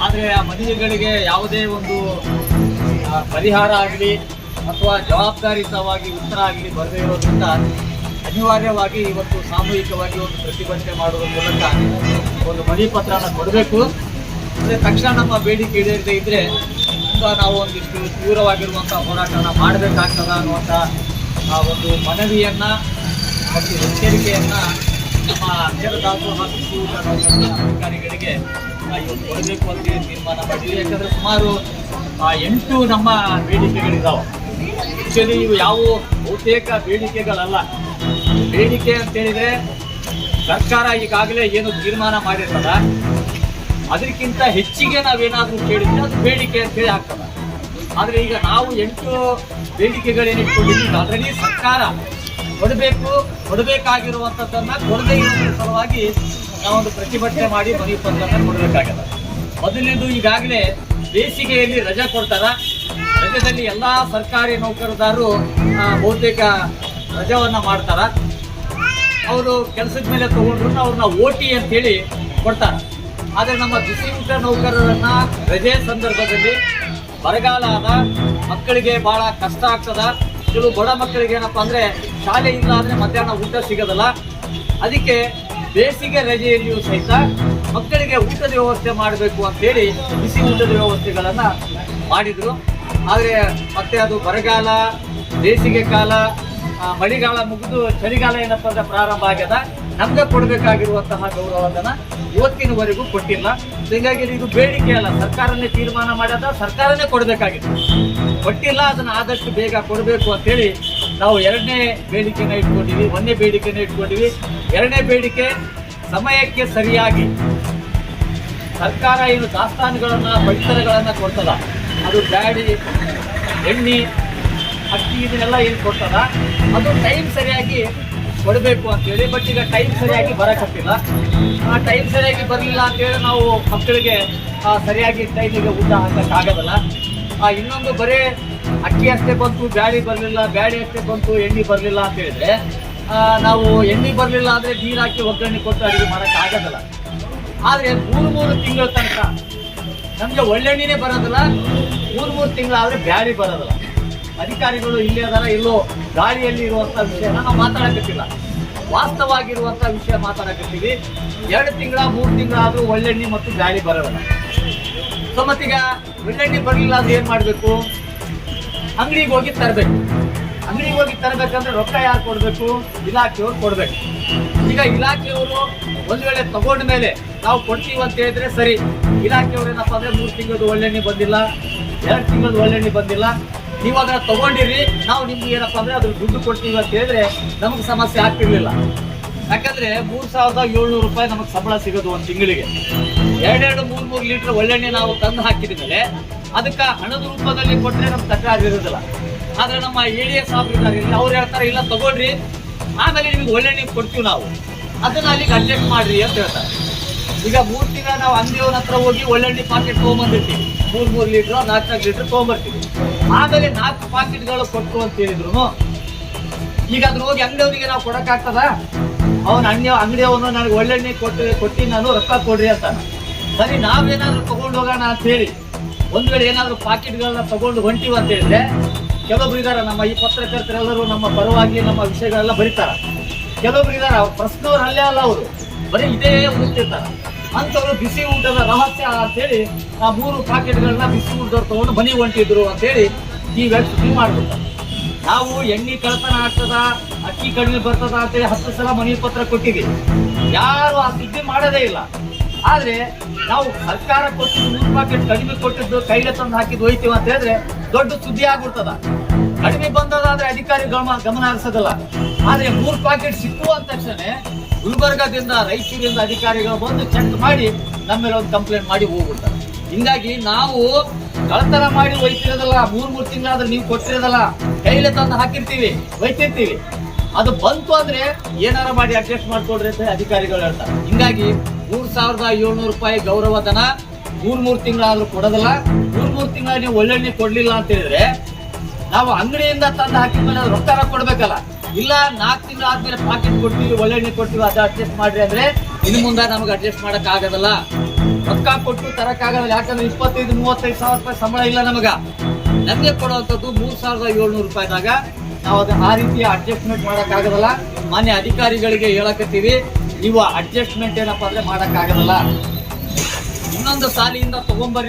ಆದರೆ ಆ ಮನೆಗಳಿಗೆ ಯಾವುದೇ ಒಂದು ಪರಿಹಾರ ಆಗಲಿ ಅಥವಾ ಜವಾಬ್ದಾರಿಯುತವಾಗಿ ಉತ್ತರ ಆಗಲಿ ಬರದೇ ಇರೋದ್ರಿಂದ ಅನಿವಾರ್ಯವಾಗಿ ಇವತ್ತು ಸಾಮೂಹಿಕವಾಗಿ ಒಂದು ಪ್ರತಿಭಟನೆ ಮಾಡುವ ಮೂಲಕ ಒಂದು ಮನೆ ಪತ್ರನ ಕೊಡಬೇಕು. ಅಂದರೆ ತಕ್ಷಣ ನಮ್ಮ ಬೇಡಿಕೆ ಈಡೇರದೇ ಇದ್ದರೆ ತುಂಬ ನಾವು ಒಂದಿಷ್ಟು ತೀವ್ರವಾಗಿರುವಂಥ ಹೋರಾಟನ ಮಾಡಬೇಕಾಗ್ತದ ಅನ್ನುವಂಥ ಆ ಒಂದು ಮನವಿಯನ್ನು ಮತ್ತು ಎಚ್ಚರಿಕೆಯನ್ನು ನಮ್ಮ ಅಕ್ಷರ ಹಾಗೂ ಕೃಷಿ ಊಟ ಅಧಿಕಾರಿಗಳಿಗೆ ಕೊಡಬೇಕು ಅಂತ ತೀರ್ಮಾನ ಮಾಡಿದ್ವಿ. ಯಾಕಂದರೆ ಸುಮಾರು ಎಂಟು ನಮ್ಮ ಬೇಡಿಕೆಗಳಿದ್ದಾವೆ ಆ್ಯಕ್ಚುಲಿ ಇವು ಯಾವ ಬಹುತೇಕ ಬೇಡಿಕೆಗಳಲ್ಲ. ಬೇಡಿಕೆ ಅಂತ ಹೇಳಿದ್ರೆ ಸರ್ಕಾರ ಈಗಾಗಲೇ ಏನು ತೀರ್ಮಾನ ಮಾಡಿರ್ತದ ಅದಕ್ಕಿಂತ ಹೆಚ್ಚಿಗೆ ನಾವೇನಾದರೂ ಕೇಳಿದ್ರೆ ಅದು ಬೇಡಿಕೆ ಅಂತೇಳಿ ಆಗ್ತದೆ ಆದರೆ ಈಗ ನಾವು ಎಂಟು ಬೇಡಿಕೆಗಳೇನಿಟ್ಕೊಂಡಿದ್ದೀವಿ ಆಲ್ರೆಡಿ ಸರ್ಕಾರ ಕೊಡಬೇಕು ಕೊಡಬೇಕಾಗಿರುವಂಥದ್ದನ್ನು ಕೊಡದೇ ಇರೋದ್ರ ಸಲುವಾಗಿ ನಾವೊಂದು ಪ್ರತಿಭಟನೆ ಮಾಡಿ ಮನವಿ ಕೊಡಬೇಕಾಗದ ಮೊದಲನೇದು ಈಗಾಗಲೇ ಬೇಸಿಗೆಯಲ್ಲಿ ರಜಾ ಕೊಡ್ತಾರ. ರಜದಲ್ಲಿ ಎಲ್ಲ ಸರ್ಕಾರಿ ನೌಕರದಾರರು ಬಹುತೇಕ ರಜವನ್ನ ಮಾಡ್ತಾರ. ಅವರು ಕೆಲಸದ ಮೇಲೆ ತಗೊಂಡ್ರು ಅವ್ರನ್ನ ಓಟಿ ಅಂತೇಳಿ ಕೊಡ್ತಾರೆ. ಆದರೆ ನಮ್ಮ ಬಿಸಿ ಊಟ ನೌಕರರನ್ನ ರಜೆ ಸಂದರ್ಭದಲ್ಲಿ ಬರಗಾಲ ಆದ ಮಕ್ಕಳಿಗೆ ಬಹಳ ಕಷ್ಟ ಆಗ್ತದ. ಕೆಲವು ಬಡ ಮಕ್ಕಳಿಗೆ ಏನಪ್ಪ ಅಂದ್ರೆ ಶಾಲೆ ಇಲ್ಲ ಅಂದ್ರೆ ಮಧ್ಯಾಹ್ನ ಊಟ ಸಿಗೋದಲ್ಲ. ಅದಕ್ಕೆ ಬೇಸಿಗೆ ರಜೆಯಲ್ಲಿಯೂ ಸಹಿತ ಮಕ್ಕಳಿಗೆ ಊಟದ ವ್ಯವಸ್ಥೆ ಮಾಡಬೇಕು ಅಂತೇಳಿ ಬಿಸಿ ಊಟದ ವ್ಯವಸ್ಥೆಗಳನ್ನು ಮಾಡಿದರು. ಆದರೆ ಮತ್ತೆ ಅದು ಬರಗಾಲ, ಬೇಸಿಗೆ ಕಾಲ ಮಳಿಗಾಲ ಮುಗಿದು ಚಳಿಗಾಲ ಏನಪ್ಪ ಅಂದ್ರೆ ಪ್ರಾರಂಭ ಆಗ್ಯದ. ನಮಗೆ ಕೊಡಬೇಕಾಗಿರುವಂತಹ ಗೌರವಧನ ಇವತ್ತಿನವರೆಗೂ ಕೊಟ್ಟಿಲ್ಲ. ಹೀಗಾಗಿ ಇದು ಬೇಡಿಕೆ ಅಲ್ಲ. ಸರ್ಕಾರನೇ ತೀರ್ಮಾನ ಮಾಡ್ಯದ, ಸರ್ಕಾರನೇ ಕೊಡಬೇಕಾಗಿತ್ತು ಕೊಟ್ಟಿಲ್ಲ, ಅದನ್ನು ಆದಷ್ಟು ಬೇಗ ಕೊಡಬೇಕು ಅಂತೇಳಿ ನಾವು ಎರಡನೇ ಬೇಡಿಕೆನ ಇಟ್ಕೊಂಡಿವಿ ಒಂದನೇ ಬೇಡಿಕೆನ ಇಟ್ಕೊಂಡಿವಿ. ಎರಡನೇ ಬೇಡಿಕೆ ಸಮಯಕ್ಕೆ ಸರಿಯಾಗಿ ಸರ್ಕಾರ ಏನು ದಾಸ್ತಾನುಗಳನ್ನು ಪಡಿತರಗಳನ್ನ ಕೊಡ್ತದ ಅದು ಬ್ಯಾಡಿ ಎಣ್ಣೆ ಅಕ್ಕಿ ಇದನ್ನೆಲ್ಲ ಏನು ಕೊಡ್ತದ ಅದು ಟೈಮ್ ಸರಿಯಾಗಿ ಕೊಡಬೇಕು ಅಂತೇಳಿ ಬಟ್ ಈಗ ಟೈಮ್ ಸರಿಯಾಗಿ ಬರಕತ್ತಿಲ್ಲ. ಆ ಟೈಮ್ ಸರಿಯಾಗಿ ಬರಲಿಲ್ಲ ಅಂತೇಳಿ ನಾವು ಮಕ್ಕಳಿಗೆ ಸರಿಯಾಗಿ ಟೈಮಿಗೆ ಊಟ ಹಾಕಕ್ಕಾಗೋದಲ್ಲ. ಆ, ಇನ್ನೊಂದು ಬರೀ ಅಕ್ಕಿ ಅಷ್ಟೇ ಬಂತು, ಬ್ಯಾಳಿ ಬರಲಿಲ್ಲ, ಬ್ಯಾಳಿ ಅಷ್ಟೇ ಬಂತು, ಎಣ್ಣೆ ಬರಲಿಲ್ಲ ಅಂತ ಹೇಳಿದ್ರೆ ನಾವು ಎಣ್ಣೆ ಬರಲಿಲ್ಲ ಅಂದರೆ ನೀರು ಹಾಕಿ ಒಗ್ಗರಣೆ ಕೊಟ್ಟು ಅಡುಗೆ ಮಾಡೋಕ್ಕಾಗೋದಿಲ್ಲ ಆದರೆ ಮೂರು ಮೂರು ತಿಂಗಳ ತನಕ ನಮಗೆ ಒಳ್ಳೆಣ್ಣೆನೇ ಬರೋದಿಲ್ಲ, ಮೂರು ಮೂರು ತಿಂಗಳಾದ್ರೆ ಬ್ಯಾಳಿ ಬರೋದಿಲ್ಲ. ಅಧಿಕಾರಿಗಳು ಇಲ್ಲೇ ಅದರ, ಇಲ್ಲೋ ಗಾಳಿಯಲ್ಲಿ ಇರುವಂತ ವಿಷಯನ ನಾವು ಮಾತಾಡಕತ್ತಿಲ್ಲ. ವಾಸ್ತವಾಗಿರುವಂತ ವಿಷಯ ಮಾತಾಡಕತ್ತೀವಿ. ಎರಡು ತಿಂಗಳ, ಮೂರು ತಿಂಗಳಾದ್ರೂ ಒಳ್ಳೆಣ್ಣೆ ಮತ್ತು ಗಾಳಿ ಬರೋದಿಲ್ಲ ಸೊ ಮತ್ತೀಗ ಒಳ್ಳೆಣ್ಣೆ ಬರಲಿಲ್ಲ ಅದು ಏನ್ ಮಾಡ್ಬೇಕು? ಅಂಗಡಿಗೆ ಹೋಗಿ ತರಬೇಕು. ಅಂಗಡಿಗೆ ಹೋಗಿ ತರಬೇಕಂದ್ರೆ ರೊಕ್ಕ ಯಾರು ಕೊಡಬೇಕು? ಇಲಾಖೆಯವ್ರು ಕೊಡಬೇಕು. ಈಗ ಇಲಾಖೆಯವರು ಒಂದು ವೇಳೆ ತಗೊಂಡ ಮೇಲೆ ನಾವು ಕೊಡ್ತೀವಿ ಅಂತ ಹೇಳಿದ್ರೆ ಸರಿ. ಇಲಾಖೆಯವ್ರು ಏನಪ್ಪ ಅಂದ್ರೆ ಮೂರು ತಿಂಗಳದ್ದು ಒಳ್ಳೆಣ್ಣೆ ಬಂದಿಲ್ಲ, ಎರಡು ತಿಂಗಳದ್ದು ಒಳ್ಳೆಣ್ಣೆ ಬಂದಿಲ್ಲ. ನೀವು ಅದನ್ನ ತಗೊಂಡಿರಿ, ನಾವು ನಿಮ್ಗೆ ಏನಪ್ಪ ಅಂದ್ರೆ ಅದ್ರ ದುಡ್ಡು ಕೊಡ್ತೀವಿ ಅಂತ ಹೇಳಿದ್ರೆ ನಮಗೆ ಸಮಸ್ಯೆ ಆಗ್ತಿರ್ಲಿಲ್ಲ. ಯಾಕಂದ್ರೆ ಮೂರ್ ಸಾವಿರದ ಏಳ್ನೂರು ರೂಪಾಯಿ ನಮಗೆ ಸಂಬಳ ಸಿಗೋದು ಒಂದು ತಿಂಗಳಿಗೆ. ಎರಡೆರಡು ಮೂರ್ ಮೂರು ಲೀಟರ್ ಒಳ್ಳೆಣ್ಣೆ ನಾವು ತಂದು ಹಾಕಿದ ಮೇಲೆ ಅದಕ್ಕೆ ಹಣದ ರೂಪದಲ್ಲಿ ಕೊಟ್ಟರೆ ನಮ್ಮ ತಕರಾರು ಇರೋದಿಲ್ಲ. ಆದ್ರೆ ನಮ್ಮ ಎ ಡಿ ಎಸ್ ಆಫೀಸರ್ ಅವ್ರು ಹೇಳ್ತಾರೆ, ಇಲ್ಲ, ತಗೊಳ್ರಿ. ಆಮೇಲೆ ನಿಮ್ಗೆ ನೀವು ಕೊಡ್ತೀವಿ ನಾವು. ಅದನ್ನ ಅಲ್ಲಿಗೆ ಅಡ್ಜಸ್ಟ್ ಮಾಡ್ರಿ ಅಂತ ಹೇಳ್ತಾರೆ. ಈಗ ಮೂರು ತಿಂಗಳ ನಾವು ಅಂಗಡಿಯವ್ರ ಹತ್ರ ಹೋಗಿ ಒಳ್ಳೆಣ್ಣೆ ಪಾಕೆಟ್ ತೊಗೊಂಬಂದಿರ್ತೀವಿ. ಮೂರು ಮೂರು ಲೀಟರ್ ನಾಲ್ಕು ನಾಲ್ಕು ಲೀಟರ್ ತೊಗೊಂಬರ್ತೀವಿ. ಆಮೇಲೆ ನಾಲ್ಕು ಪಾಕೆಟ್ಗಳು ಕೊಟ್ಟು ಅಂತ ಹೇಳಿದ್ರು ಈಗ ಅದ್ರ ಹೋಗಿ ಅಂಗಡಿಯವರಿಗೆ ನಾವು ಕೊಡೋಕ್ಕಾಗ್ತದ? ಅವನ ಅಂಗಡಿ ಅಂಗಡಿಯವನು ನನಗೆ ಒಳ್ಳೆಣ್ಣೆ ಕೊಟ್ಟು ಕೊಟ್ಟು ನಾನು ರೊಕ್ಕ ಕೊಡ್ರಿ ಅಂತ ಸರಿ, ನಾವೇನಾದ್ರೂ ತೊಗೊಂಡು ಹೋಗೋಣ ಅಂತ ಹೇಳಿ ಒಂದ್ ವೇಳೆ ಏನಾದ್ರೂ ಪಾಕೆಟ್ಗಳನ್ನ ತಗೊಂಡು ಹೊಂಟಿವಿ ಅಂತ ಹೇಳಿದ್ರೆ, ಕೆಲವೊಬ್ರು ಇದಾರ, ನಮ್ಮ ಈ ಪತ್ರಕರ್ತರೆಲ್ಲರೂ ನಮ್ಮ ಪರವಾಗಿ ನಮ್ಮ ವಿಷಯಗಳೆಲ್ಲ ಬರೀತಾರ. ಕೆಲವೊಬ್ರು ಇದಾರ ಪ್ರಶ್ನವ್ರು ಅಲ್ಲೇ ಅಲ್ಲ ಅವರು. ಬರೀ ಇದೇ ಓದ್ತಿರ್ತಾರ ಅಂತವ್ರು ಬಿಸಿ ಊಟದ ರಹಸ್ಯ ಅಂತೇಳಿ ಆ ಮೂರು ಪಾಕೆಟ್ಗಳನ್ನ ಬಿಸಿ ಊಟದವ್ರು ತಗೊಂಡು ಮನೆಗೆ ಹೊಂಟಿದ್ರು ಅಂತೇಳಿ ಈ ವ್ಯಕ್ತಿ ಮಾಡ್ಬಿಡ್ತಾರೆ ನಾವು ಎಣ್ಣೆ ಕಳತನ ಆಗ್ತದ, ಅಕ್ಕಿ ಕಡಿಮೆ ಬರ್ತದ ಅಂತೇಳಿ ಹತ್ತು ಸಲ ಮನವಿ ಪತ್ರ ಕೊಟ್ಟಿವಿ ಯಾರು ಆ ಸುದ್ದಿ ಮಾಡೋದೇ ಇಲ್ಲ. ಆದ್ರೆ ನಾವು ಸರ್ಕಾರ ಕೊಟ್ಟಿದ್ದು ನೂರು ಪಾಕೆಟ್ ಕಡಿಮೆ ಕೊಟ್ಟಿದ್ದು ಕೈಗೆ ತಂದು ಹಾಕಿದ್ದು ಹೋಯ್ತೀವಿ ಅಂತ ಹೇಳಿದ್ರೆ ದೊಡ್ಡ ಸುದ್ದಿ ಆಗ್ಬಿಡ್ತದ. ಕಡಿಮೆ ಬಂದದಾದ್ರೆ ಅಧಿಕಾರಿ ಗಮನ ಹರಿಸೋದಿಲ್ಲ. ಆದ್ರೆ ಮೂರು ಪಾಕೆಟ್ ಸಿಕ್ಕು ಅಂದ ತಕ್ಷಣ ಗುಲ್ಬರ್ಗದಿಂದ ರೈತರಿಂದ ಅಧಿಕಾರಿಗಳು ಬಂದು ಚೆಕ್ ಮಾಡಿ ನಮ್ಮ ಮೇಲೆ ಒಂದು ಕಂಪ್ಲೇಂಟ್ ಮಾಡಿ ಹೋಗ್ಬಿಡ್ತಾರೆ. ಹಿಂಗಾಗಿ ನಾವು ಕಳತನ ಮಾಡಿ ಒಯ್ತಿರೋದಲ್ಲ ಮೂರ್ ಮೂರ್ ತಿಂಗಳಾದ್ರೆ ನೀವು ಕೊಟ್ಟಿರೋದಲ್ಲ, ಕೈಲೆ ತಂದು ಹಾಕಿರ್ತೀವಿ ಒಯ್ತಿರ್ತೀವಿ ಅದು ಬಂತು ಅಂದ್ರೆ ಏನಾರ ಮಾಡಿ ಅಡ್ಜಸ್ಟ್ ಮಾಡ್ಕೊಡ್ರಿ ಅಂತ ಅಧಿಕಾರಿಗಳು ಹೇಳ್ತಾರೆ. ಹಿಂಗಾಗಿ ಮೂರ್ ಸಾವಿರದ ಏಳ್ನೂರು ರೂಪಾಯಿ ಗೌರವಧನ. ಮೂರ್ ಮೂರ್ ತಿಂಗಳಾದ್ರೂ ಕೊಡೋದಿಲ್ಲ. ಮೂರ್ ಮೂರ್ ತಿಂಗಳ ನೀವು ಒಳ್ಳೆಣ್ಣೆ ಕೊಡ್ಲಿಲ್ಲ ಅಂತ ಹೇಳಿದ್ರೆ ನಾವು ಅಂಗಡಿಯಿಂದ ತಂದು ಹಾಕಿದ ಮೇಲೆ ಅದು ರೊಕ್ಕ ಕೊಡ್ಬೇಕಲ್ಲ. ಇಲ್ಲ, ನಾಲ್ಕು ತಿಂಗಳ ಆದ್ಮೇಲೆ ಪಾಕೆಟ್ ಕೊಡ್ತೀವಿ ಒಳ್ಳೆಣ್ಣೆ ಕೊಡ್ತೀವಿ ಅದು ಅಡ್ಜಸ್ಟ್ ಮಾಡ್ರಿ ಅಂದ್ರೆ ಇನ್ನು ಮುಂದೆ ನಮಗೆ ಅಡ್ಜಸ್ಟ್ ಮಾಡಕ್ ಆಗೋದಲ್ಲ. ರೊಕ್ಕ ಕೊಟ್ಟು ತರಕ್ಕಾಗಲ್ಲ ಯಾಕಂದ್ರೆ ಇಪ್ಪತ್ತೈದು, ಮೂವತ್ತೈದು ಸಾವಿರ ರೂಪಾಯಿ ಸಂಬಳ ಇಲ್ಲ ನಮಗ. ನಮಗೆ ಕೊಡುವಂಥದ್ದು ಮೂರ್ ಸಾವಿರದ ಏಳ್ನೂರು ರೂಪಾಯಿದಾಗ ನಾವು ಅದ ಆ ರೀತಿ ಅಡ್ಜಸ್ಟ್ಮೆಂಟ್ ಆಗೋದಲ್ಲ. ಮಾನ್ಯ ಅಧಿಕಾರಿಗಳಿಗೆ ಹೇಳಕತ್ತೀವಿ. ನೀವು ಅಡ್ಜಸ್ಟ್ಮೆಂಟ್ ಏನಪ್ಪ ಅಂದ್ರೆ ಮಾಡೋಕ್ಕಾಗಲ್ಲ. ಇನ್ನೊಂದು ಸಾಲಿಯಿಂದ ತಗೊಂಬರ್ರಿ.